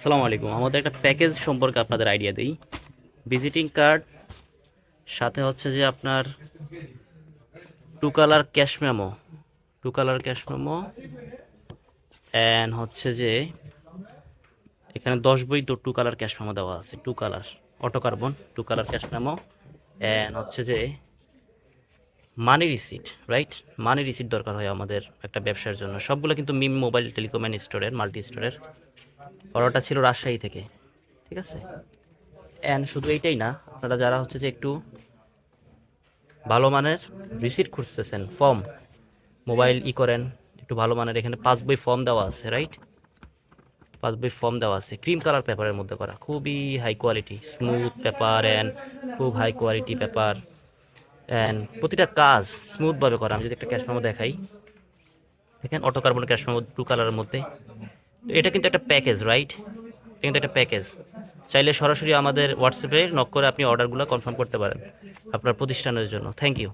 আসসালামু আলাইকুম। আমাদের একটা প্যাকেজ সম্পর্কে আপনাদের আইডিয়া দিই। ভিজিটিং কার্ড, সাথে হচ্ছে যে আপনার two colour cash memo. Two colour cash memo. And হচ্ছে যে এখানে দশ বই তো টু কালার ক্যাশ মেমো দেওয়া আছে। Two colour auto carbon two colour cash memo. And হচ্ছে যে money receipt right money receipt দরকার হয় আমাদের একটা ব্যবসার জন্য। সবগুলো কিন্তু মিম মোবাইল টেলিকম অ্যান্ড স্টোরের মাল্টি স্টোরের অর্ডারটা ছিল রাজশাহী থেকে, ঠিক আছে? অ্যান্ড শুধু এইটাই না, আপনারা যারা হচ্ছে যে একটু ভালো মানের রিসিট খুঁজতেছেন ফর্ম মোবাইল ই করেন, একটু ভালো মানের, এখানে পাঁচ বই ফর্ম দেওয়া আছে রাইট পাঁচ বই ফর্ম দেওয়া আছে ক্রিম কালার পেপারের মধ্যে করা, খুবই high quality smooth paper and খুব হাই কোয়ালিটি পেপার অ্যান্ড প্রতিটা কাজ স্মুথভাবে করা, আমি যদি একটা ক্যাশ মেমো দেখাই, দেখেন auto carbon cash memo blue কালারের মধ্যে এটা কিন্তু একটা প্যাকেজ রাইট এটা কিন্তু একটা প্যাকেজ চাইলে সরাসরি আমাদের হোয়াটসঅ্যাপে নক করে আপনি অর্ডারগুলো কনফার্ম করতে পারেন আপনার প্রতিষ্ঠানের জন্য। Thank you